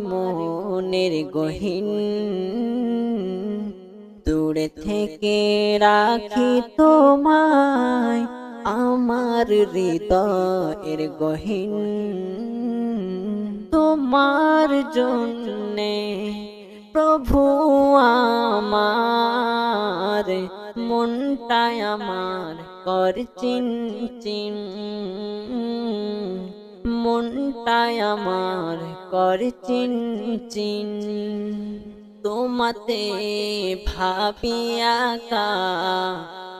মনের গহীন। দূরে থেকে রাখি তোমায়, আমার হৃদয়ের গহীন। তোমার জন্যে প্রভু আমার, মনটাই আমার কর চিন চিন। মনটাই আমার কর চিন চিন। তোমাতে ভাবিয়া কা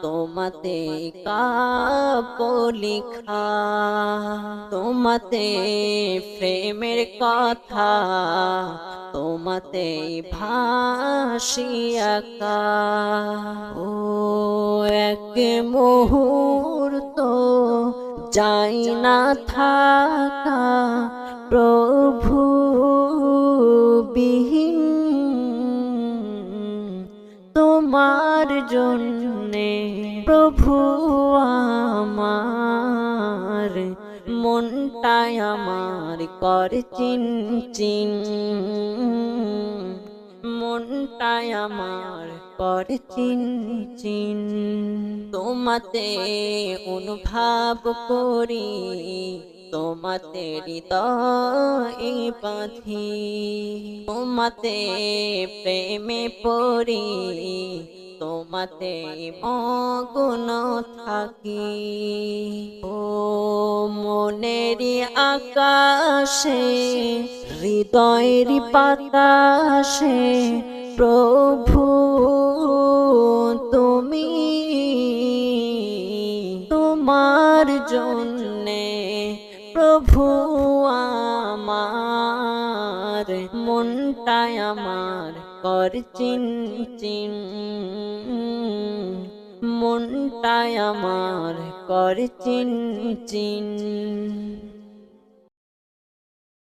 তোমাতে কাপ লিখা, তোমাতে প্রেমের কথা, তোমাতে ভাসিয়া কা ও এক মুহূর্ত যাই না থাকা তোমার জন্যে প্রভু আমার। মনটাই আমার কর চিন চিন। মনটাই আমার কর চিন চিন। তোমাতে অনুভব করি, তোমাতে হৃদয় পাথি তোমাতে প্রেমে পড়ি, তোমাতে মগুন থাকি। ও মনেরই আকাশে, হৃদয়ের বাতাসে প্রভু, তুমি তোমার জন্যে প্রভু আমার মনটাই আমার কর চিন চিন। মনটাই আমার কর চিন চিন।